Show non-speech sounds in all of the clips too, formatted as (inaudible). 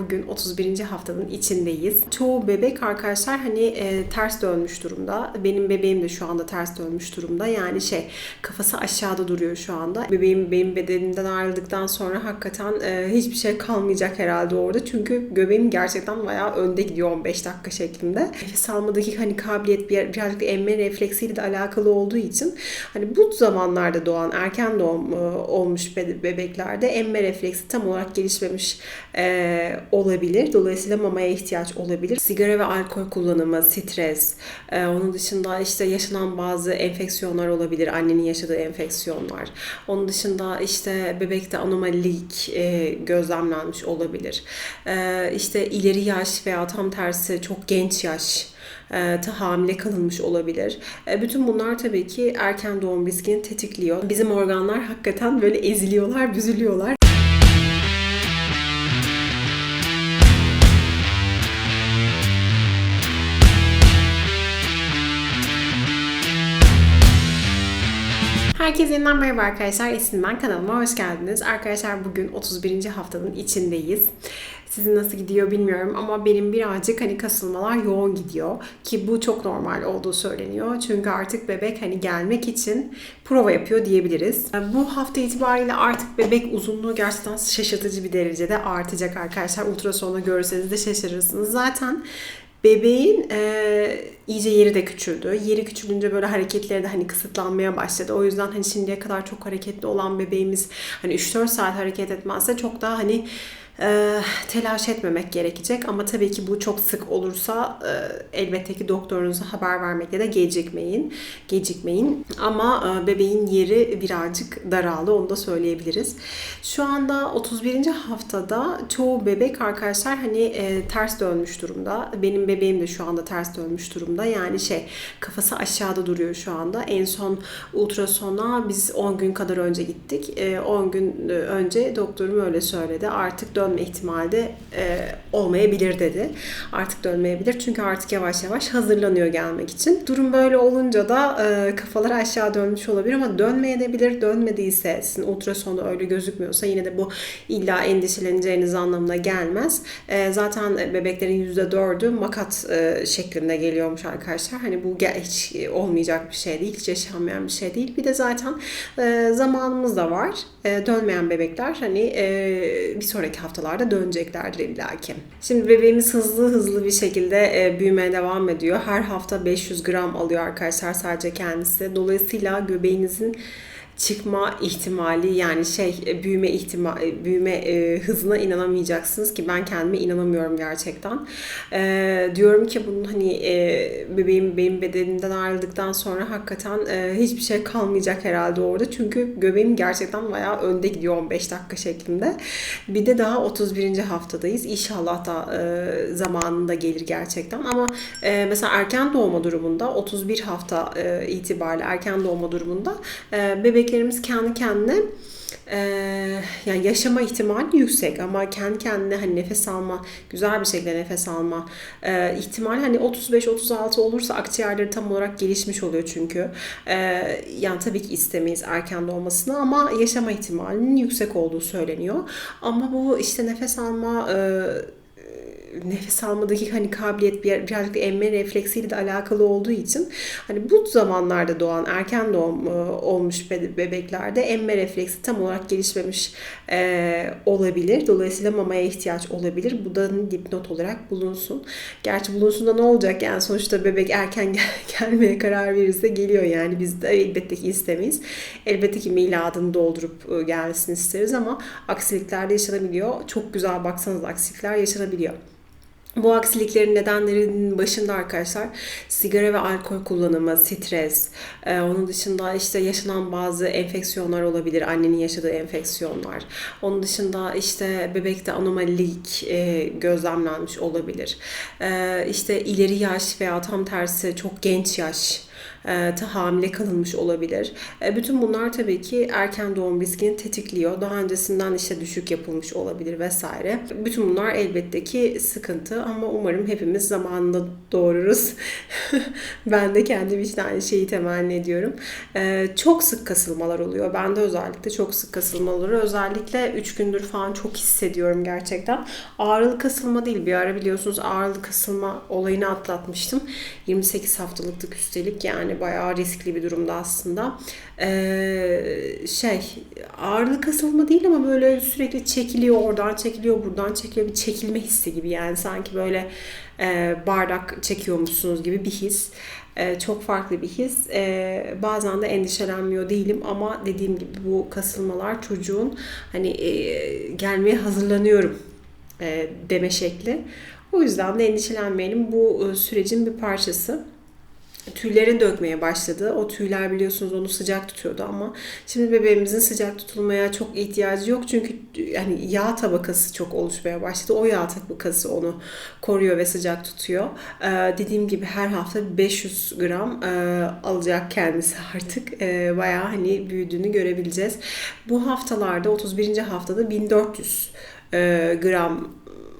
Bugün 31. haftanın içindeyiz. Çoğu bebek arkadaşlar hani e, ters dönmüş durumda. Benim bebeğim de şu anda ters dönmüş durumda. Yani şey kafası aşağıda duruyor şu anda. Bebeğim benim bedenimden ayrıldıktan sonra hakikaten e, hiçbir şey kalmayacak herhalde orada. Çünkü göbeğim gerçekten bayağı önde gidiyor 15 dakika şeklinde. Nefes almadaki hani kabiliyet bir, birazcık emme refleksiyle de alakalı olduğu için hani bu zamanlarda doğan erken doğum e, olmuş be- bebeklerde emme refleksi tam olarak gelişmemiş e, olabilir. Dolayısıyla mamaya ihtiyaç olabilir. Sigara ve alkol kullanımı, stres, e, onun dışında işte yaşanan bazı enfeksiyonlar olabilir. Annenin yaşadığı enfeksiyonlar. Onun dışında işte bebekte anomalilik e, gözlemlenmiş olabilir. E, işte ileri yaş veya tam tersi çok genç yaş e, hamile kalınmış olabilir. E, bütün bunlar tabii ki erken doğum riskini tetikliyor. Bizim organlar hakikaten böyle eziliyorlar, büzülüyorlar. Herkese yeniden merhaba arkadaşlar. Esin ben kanalıma hoş geldiniz. Arkadaşlar bugün 31. haftanın içindeyiz. Sizin nasıl gidiyor bilmiyorum ama benim birazcık hani kasılmalar yoğun gidiyor ki bu çok normal olduğu söyleniyor. Çünkü artık bebek hani gelmek için prova yapıyor diyebiliriz. Bu hafta itibariyle artık bebek uzunluğu gerçekten şaşırtıcı bir derecede artacak arkadaşlar. Ultrasonda görseniz de şaşırırsınız. Zaten Bebeğin e, iyice yeri de küçüldü. Yeri küçülünce böyle hareketleri de hani kısıtlanmaya başladı. O yüzden hani şimdiye kadar çok hareketli olan bebeğimiz hani 3-4 saat hareket etmezse çok daha hani e, telaş etmemek gerekecek. Ama tabii ki bu çok sık olursa e, elbette ki doktorunuza haber vermekle de gecikmeyin. Gecikmeyin. Ama e, bebeğin yeri birazcık daraldı. Onu da söyleyebiliriz. Şu anda 31. haftada çoğu bebek arkadaşlar hani e, ters dönmüş durumda. Benim bebeğim de şu anda ters dönmüş durumda. Yani şey kafası aşağıda duruyor şu anda. En son ultrasona biz 10 gün kadar önce gittik. E, 10 gün önce doktorum öyle söyledi. Artık dönme ihtimali de e, olmayabilir dedi. Artık dönmeyebilir çünkü artık yavaş yavaş hazırlanıyor gelmek için. Durum böyle olunca da e, kafaları aşağı dönmüş olabilir ama dönmeyebilir. Dönmediyse sizin ultrasonda öyle gözükmüyorsa yine de bu illa endişeleneceğiniz anlamına gelmez. E, zaten bebeklerin %4'ü makat e, şeklinde geliyormuş arkadaşlar. Hani bu hiç olmayacak bir şey değil. Hiç yaşanmayan bir şey değil. Bir de zaten e, zamanımız da var. E, dönmeyen bebekler hani e, bir sonraki haftalarda döneceklerdir illaki. Şimdi bebeğimiz hızlı hızlı bir şekilde e, büyümeye devam ediyor. Her hafta 500 gram alıyor arkadaşlar sadece kendisi. Dolayısıyla göbeğinizin çıkma ihtimali yani şey büyüme ihtimali büyüme e, hızına inanamayacaksınız ki ben kendime inanamıyorum gerçekten. E, diyorum ki bunun hani e, bebeğim benim bedenimden ayrıldıktan sonra hakikaten e, hiçbir şey kalmayacak herhalde orada. Çünkü göbeğim gerçekten bayağı önde gidiyor 15 dakika şeklinde. Bir de daha 31. haftadayız. İnşallah da e, zamanında gelir gerçekten ama e, mesela erken doğma durumunda 31 hafta e, itibariyle erken doğma durumunda e, bebek bebeklerimiz kendi kendine e, yani yaşama ihtimali yüksek ama kendi kendine hani nefes alma, güzel bir şekilde nefes alma e, ihtimali hani 35-36 olursa akciğerleri tam olarak gelişmiş oluyor çünkü. E, yani tabii ki istemeyiz erken doğmasını ama yaşama ihtimalinin yüksek olduğu söyleniyor. Ama bu işte nefes alma e, nefes almadaki hani kabiliyet bir, birazcık da emme refleksiyle de alakalı olduğu için hani bu zamanlarda doğan erken doğum e, olmuş bebeklerde emme refleksi tam olarak gelişmemiş e, olabilir. Dolayısıyla mamaya ihtiyaç olabilir. Bu da dipnot olarak bulunsun. Gerçi bulunsun da ne olacak yani sonuçta bebek erken gel (laughs) gelmeye karar verirse geliyor yani biz de elbette ki istemeyiz. Elbette ki miladını doldurup e, gelmesini isteriz ama aksiliklerde yaşanabiliyor. Çok güzel baksanız aksilikler yaşanabiliyor. Bu aksiliklerin nedenlerinin başında arkadaşlar sigara ve alkol kullanımı, stres, e, onun dışında işte yaşanan bazı enfeksiyonlar olabilir, annenin yaşadığı enfeksiyonlar. Onun dışında işte bebekte anomalilik e, gözlemlenmiş olabilir. E, işte ileri yaş veya tam tersi çok genç yaş ta hamile kalınmış olabilir. E, bütün bunlar tabii ki erken doğum riskini tetikliyor. Daha öncesinden işte düşük yapılmış olabilir vesaire. Bütün bunlar elbette ki sıkıntı ama umarım hepimiz zamanında doğururuz. (laughs) ben de kendim için aynı şeyi temenni ediyorum. E, çok sık kasılmalar oluyor. Bende özellikle çok sık kasılmalar oluyor. Özellikle 3 gündür falan çok hissediyorum gerçekten. Ağrılı kasılma değil. Bir ara biliyorsunuz ağrılı kasılma olayını atlatmıştım. 28 haftalıktık üstelik yani bayağı riskli bir durumda aslında. Ee, şey ağırlık kasılma değil ama böyle sürekli çekiliyor oradan çekiliyor buradan çekiliyor bir çekilme hissi gibi yani sanki böyle e, bardak çekiyormuşsunuz gibi bir his. E, çok farklı bir his. E, bazen de endişelenmiyor değilim ama dediğim gibi bu kasılmalar çocuğun hani e, gelmeye hazırlanıyorum e, deme şekli. O yüzden de endişelenmeyelim. Bu e, sürecin bir parçası tüylerin dökmeye başladı. O tüyler biliyorsunuz onu sıcak tutuyordu ama şimdi bebeğimizin sıcak tutulmaya çok ihtiyacı yok. Çünkü yani yağ tabakası çok oluşmaya başladı. O yağ tabakası onu koruyor ve sıcak tutuyor. Ee, dediğim gibi her hafta 500 gram e, alacak kendisi (laughs) artık. E, bayağı hani büyüdüğünü görebileceğiz. Bu haftalarda 31. haftada 1400 e, gram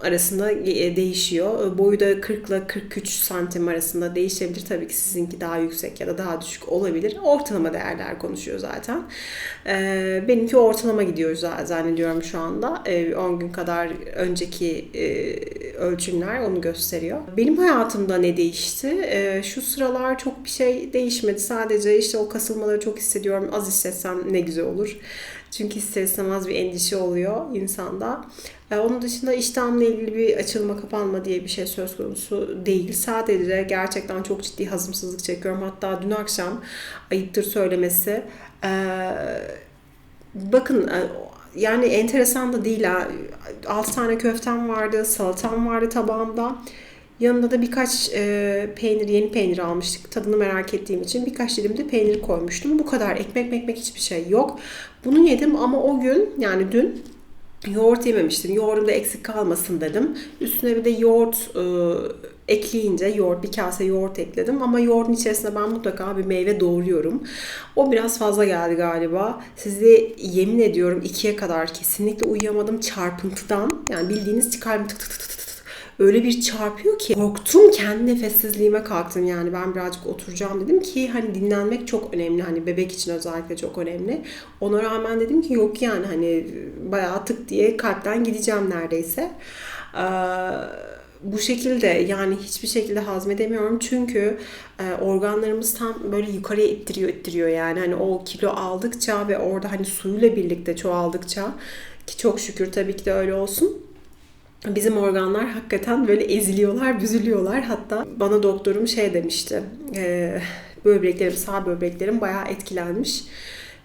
arasında e, değişiyor. Boyu da 40 ile 43 santim arasında değişebilir. Tabii ki sizinki daha yüksek ya da daha düşük olabilir. Ortalama değerler konuşuyor zaten. Ee, benimki ortalama gidiyor zannediyorum şu anda. 10 gün kadar önceki e, ölçümler onu gösteriyor. Benim hayatımda ne değişti? Şu sıralar çok bir şey değişmedi. Sadece işte o kasılmaları çok hissediyorum. Az hissetsem ne güzel olur. Çünkü ister istemez bir endişe oluyor insanda. E, onun dışında iştahımla ilgili bir açılma kapanma diye bir şey söz konusu değil. Sadece gerçekten çok ciddi hazımsızlık çekiyorum. Hatta dün akşam ayıptır söylemesi. E, bakın e, yani enteresan da değil ha. 6 tane köftem vardı, salatam vardı tabağımda. Yanında da birkaç e, peynir, yeni peynir almıştık. Tadını merak ettiğim için birkaç dilim de peynir koymuştum. Bu kadar. Ekmek ekmek hiçbir şey yok. Bunu yedim ama o gün yani dün yoğurt yememiştim. Yoğurdum da eksik kalmasın dedim. Üstüne bir de yoğurt e, ekleyince yoğurt bir kase yoğurt ekledim ama yoğurdun içerisinde ben mutlaka bir meyve doğruyorum. O biraz fazla geldi galiba. Size yemin ediyorum ikiye kadar kesinlikle uyuyamadım çarpıntıdan. Yani bildiğiniz kalbim tık tık tık tık öyle bir çarpıyor ki korktum kendi nefessizliğime kalktım yani ben birazcık oturacağım dedim ki hani dinlenmek çok önemli hani bebek için özellikle çok önemli. Ona rağmen dedim ki yok yani hani bayağı tık diye kalpten gideceğim neredeyse. Ee, bu şekilde yani hiçbir şekilde hazmedemiyorum çünkü organlarımız tam böyle yukarıya ittiriyor ittiriyor yani hani o kilo aldıkça ve orada hani suyla birlikte çoğaldıkça ki çok şükür tabii ki de öyle olsun bizim organlar hakikaten böyle eziliyorlar, büzülüyorlar. Hatta bana doktorum şey demişti. E, böbreklerim, sağ böbreklerim bayağı etkilenmiş.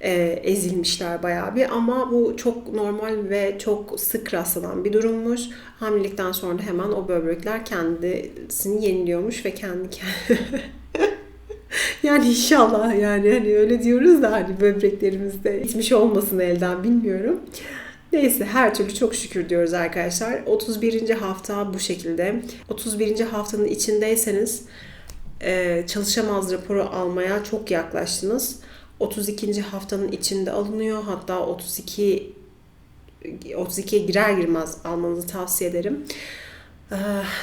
E, ezilmişler bayağı bir ama bu çok normal ve çok sık rastlanan bir durummuş. Hamilelikten sonra da hemen o böbrekler kendisini yeniliyormuş ve kendi kendine (laughs) yani inşallah yani hani öyle diyoruz da hani böbreklerimizde gitmiş olmasın elden bilmiyorum. Neyse her türlü çok şükür diyoruz arkadaşlar. 31. hafta bu şekilde. 31. haftanın içindeyseniz e, çalışamaz raporu almaya çok yaklaştınız. 32. haftanın içinde alınıyor. Hatta 32 32'ye girer girmez almanızı tavsiye ederim. Ee,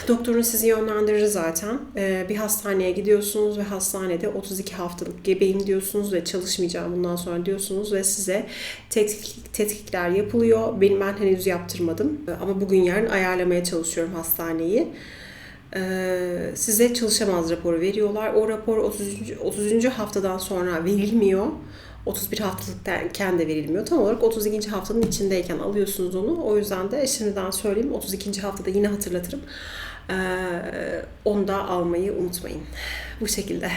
doktorun sizi yönlendirir zaten. Ee, bir hastaneye gidiyorsunuz ve hastanede 32 haftalık gebeyim diyorsunuz ve çalışmayacağım bundan sonra diyorsunuz ve size tetkik, tetkikler yapılıyor. Benim ben henüz yaptırmadım ee, ama bugün yarın ayarlamaya çalışıyorum hastaneyi. Size çalışamaz raporu veriyorlar. O rapor 30. 30. haftadan sonra verilmiyor. 31 haftalıkken de verilmiyor. Tam olarak 32. haftanın içindeyken alıyorsunuz onu. O yüzden de şimdiden söyleyeyim 32. haftada yine hatırlatırım. Ee, onu da almayı unutmayın. Bu şekilde.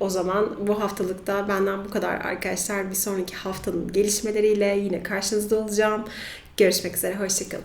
O zaman bu haftalıkta benden bu kadar arkadaşlar. Bir sonraki haftanın gelişmeleriyle yine karşınızda olacağım. Görüşmek üzere. Hoşçakalın.